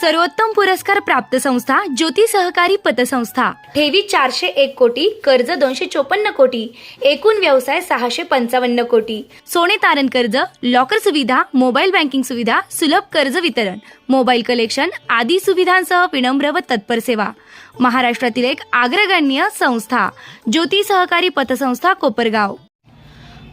सर्वोत्तम पुरस्कार प्राप्त संस्था ज्योती सहकारी पतसंस्था. ठेवी चारशे एक कोटी कर्ज दोनशे चोपन्न कोटी एकूण व्यवसाय सहाशे पंचावन्न कोटी. सोने तारण कर्ज लॉकर सुविधा मोबाईल बँकिंग सुविधा सुलभ कर्ज वितरण मोबाईल कलेक्शन आदी सुविधांसह विनम्र व तत्पर सेवा. महाराष्ट्रातील एक अग्रगण्य संस्था ज्योती सहकारी पतसंस्था कोपरगाव.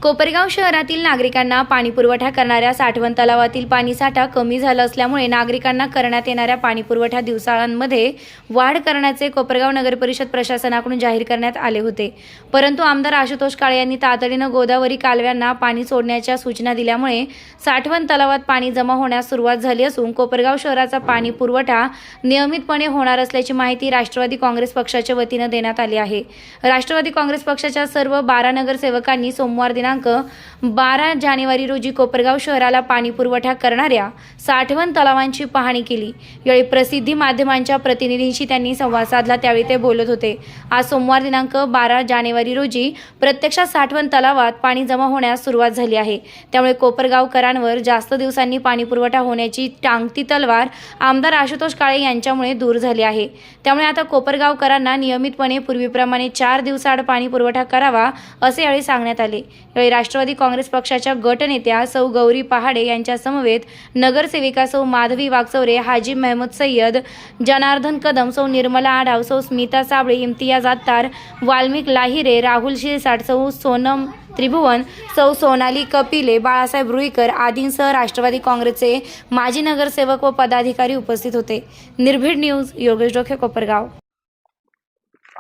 कोपरगाव शहरातील नागरिकांना पाणी पुरवठा करणाऱ्या साठवण तलावातील पाणीसाठा कमी झाला असल्यामुळे नागरिकांना करण्यात येणाऱ्या पाणीपुरवठा दिवसाळांमध्ये दिवसांमध्ये वाढ करण्याचे कोपरगाव नगरपरिषद प्रशासनाकडून जाहीर करण्यात आले होते. परंतु आमदार आशुतोष काळे यांनी तातडीनं गोदावरी कालव्यांना पाणी सोडण्याच्या सूचना दिल्यामुळे साठवण तलावात पाणी जमा होण्यास सुरुवात झाली असून कोपरगाव शहराचा पाणी पुरवठा नियमितपणे होणार असल्याची माहिती राष्ट्रवादी काँग्रेस पक्षाच्या वतीनं देण्यात आली आहे. राष्ट्रवादी काँग्रेस पक्षाच्या सर्व बारा नगरसेवकांनी सोमवार दिनांक बारा जानेवारी रोजी कोपरगाव शहराला पाणी पुरवठा करणाऱ्या साठवण तलावांची पाहणी केली. यावेळी प्रसिद्धी माध्यमांच्या प्रतिनिधींशी त्यांनी संवाद साधला. त्यावेळी ते बोलत होते. आज सोमवार दिनांक बारा जानेवारी रोजी प्रत्यक्षात साठवण तलावात पाणी जमा होण्यास सुरुवात झाली आहे. त्यामुळे कोपरगावकरांवर जास्त दिवसांनी पाणी पुरवठा होण्याची टांगती तलवार आमदार आशुतोष काळे यांच्यामुळे दूर झाली आहे. त्यामुळे आता कोपरगावकरांना नियमितपणे पूर्वीप्रमाणे चार दिवसाआड पाणी पुरवठा करावा असे यावेळी सांगण्यात आले. यावेळी राष्ट्रवादी काँग्रेस पक्षाच्या गटनेत्या सौ गौरी पहाडे यांच्या समवेत नगरसेविका सौ माधवी वागचौरे हाजी मेहमूद सय्यद जनार्दन कदम सौ निर्मला आढाव सौ स्मिता साबळे इम्तियाज आत्तार वाल्मिक लाहिरे राहुल शिरसाट सौ सोनम त्रिभुवन सौ सोनाली कपिले बाळासाहेब रुईकर आदींसह राष्ट्रवादी काँग्रेसचे माजी नगरसेवक व पदाधिकारी उपस्थित होते. निर्भीड न्यूज योगेश डोखे कोपरगाव.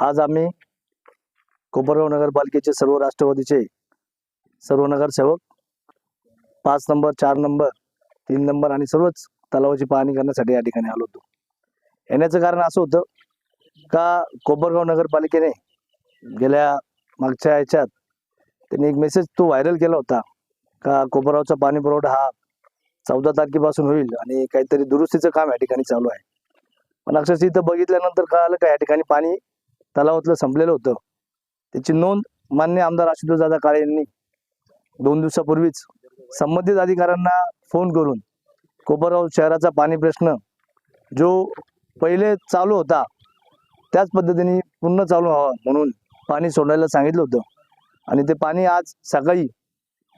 आज आम्ही कोपरगाव नगरपालिकेचे सर्व राष्ट्रवादीचे सर्व नगरसेवक पाच नंबर चार नंबर तीन नंबर आणि सर्वच तलावाची पाहणी करण्यासाठी या ठिकाणी आलो होतो. येण्याचं कारण असं होतं का कोपरगाव नगरपालिकेने गेल्या मागच्या ह्याच्यात त्यांनी एक मेसेज तो व्हायरल केला होता का कोपरगावचा पाणी पुरवठा हा चौदा तारखेपासून होईल आणि काहीतरी दुरुस्तीचं काम या ठिकाणी चालू आहे. पण अक्षरशः इथं बघितल्यानंतर कळालं का या ठिकाणी पाणी तलावातलं संपलेलं होतं. त्याची नोंद मान्य आमदार आशुतोष दादा काळे यांनी दोन दिवसापूर्वीच संबंधित अधिकाऱ्यांना फोन करून कोपरगाव शहराचा पाणी प्रश्न जो पहिले चालू होता त्याच पद्धतीने पूर्ण चालू व्हावा म्हणून पाणी सोडायला सांगितलं होतं. आणि ते पाणी आज सकाळी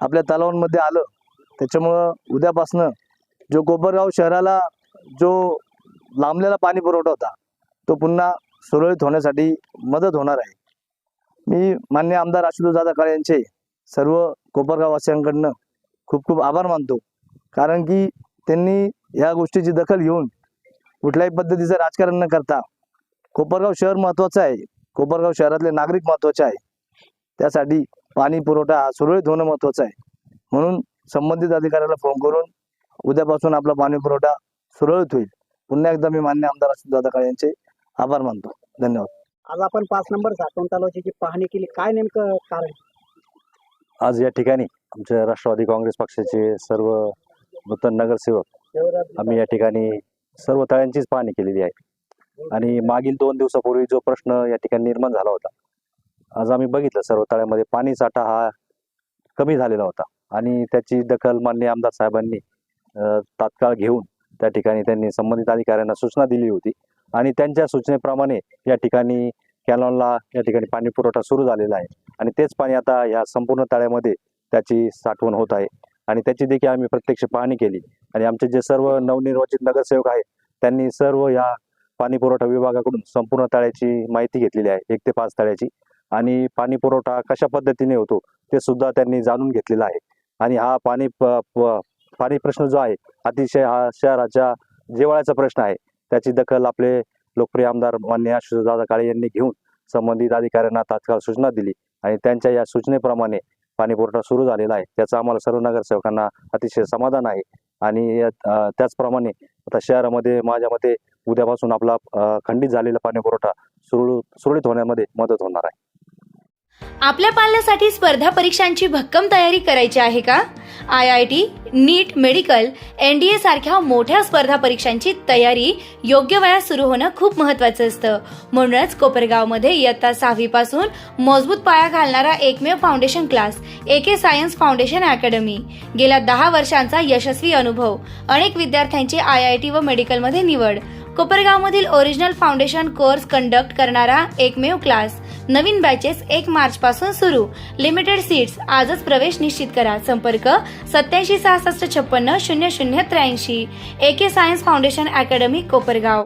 आपल्या तलावांमध्ये आलं. त्याच्यामुळं उद्यापासनं जो कोपरगाव शहराला जो लांबलेला पाणी पुरवठा होता तो पुन्हा सुरळीत होण्यासाठी मदत होणार आहे. मी मान्य आमदार आशुतोष दादा काळे यांचे सर्व कोपरगाव वासियांकडनं खूप खूप आभार मानतो. कारण की त्यांनी ह्या गोष्टीची दखल घेऊन कुठल्याही पद्धतीचं राजकारण न करता कोपरगाव शहर महत्त्वाचं आहे. कोपरगाव शहरातले नागरिक महत्त्वाचे आहे. त्यासाठी पाणी पुरवठा हा सुरळीत होणं महत्त्वाचं आहे. म्हणून संबंधित अधिकाऱ्याला फोन करून उद्यापासून आपला पाणी पुरवठा सुरळीत होईल. पुन्हा एकदा मी मान्य आमदार अशोक दादा काळे यांचे आभार मानतो. धन्यवाद. आज आपण पाच नंबर साठवण तलावाची जी पाहणी केली काय नेमकं कारण? आज या ठिकाणी आमच्या राष्ट्रवादी काँग्रेस पक्षाचे सर्व नूतन नगरसेवक आम्ही या ठिकाणी सर्व तळ्यांचीच पाहणी केलेली आहे. आणि मागील दोन दिवसापूर्वी जो प्रश्न या ठिकाणी निर्माण झाला होता आज आम्ही बघितलं सर्व तळ्यामध्ये पाणी साठा हा कमी झालेला होता. आणि त्याची दखल मान्य आमदार साहेबांनी तात्काळ घेऊन त्या ठिकाणी त्यांनी संबंधित अधिकाऱ्यांना सूचना दिली होती. आणि त्यांच्या सूचनेप्रमाणे या ठिकाणी कॅनॉनला या ठिकाणी पाणी पुरवठा सुरू झालेला आहे. आणि तेच पाणी आता या संपूर्ण तळ्यामध्ये त्याची साठवण होत आहे. आणि त्याची देखील आम्ही प्रत्यक्ष पाहणी केली. आणि आमचे जे सर्व नवनिर्वाचित नगरसेवक आहेत त्यांनी सर्व या पाणी पुरवठा विभागाकडून संपूर्ण तळ्याची माहिती घेतलेली आहे. एक ते पाच तळ्याची. आणि पाणी पुरवठा कशा पद्धतीने होतो ते सुद्धा त्यांनी जाणून घेतलेलं आहे. आणि हा पाणी पाणी प्रश्न जो आहे अतिशय हा शहराच्या जिव्हाळ्याचा प्रश्न आहे. त्याची दखल आपले लोकप्रिय आमदार मान्य दादा काळे यांनी घेऊन संबंधित अधिकाऱ्यांना तात्काळ सूचना दिली आणि त्यांच्या या सूचनेप्रमाणे पाणीपुरवठा सुरू झालेला आहे. त्याचं आम्हाला सर्व नगरसेवकांना अतिशय समाधान आहे. आणि त्याचप्रमाणे आता शहरामध्ये माझ्या मते उद्यापासून आपला खंडित झालेला पाणी पुरवठा सुरळीत सुरळीत होण्यामध्ये मदत होणार आहे. आपल्या पाल्यासाठी स्पर्धा परीक्षांची भक्कम तयारी करायची आहे का? I I T NEET medical N D A सारख्या मोठ्या स्पर्धा परीक्षांची तयारी योग्य वयात सुरू होणं खूप महत्वाचं असतं. म्हणूनच कोपरगावमध्ये इयत्ता सहावीपासून मजबूत पाया घालणारा एकमेव foundation class A K science foundation academy. गेल्या दहा वर्षांचा यशस्वी अनुभव अनेक विद्यार्थ्यांची आय आय टी व मेडिकलमध्ये निवड. कोपरगावमधील ओरिजिनल फाउंडेशन कोर्स कंडक्ट करणारा एकमेव क्लास नवीन बॅचेस एक मार्च पासून सुरू. लिमिटेड सीट्स आजच प्रवेश निश्चित करा. संपर्क सत्याऐंशी सहासष्ट छप्पन्न शून्य शून्य त्र्याऐंशी. A K science foundation academy Kopargaon.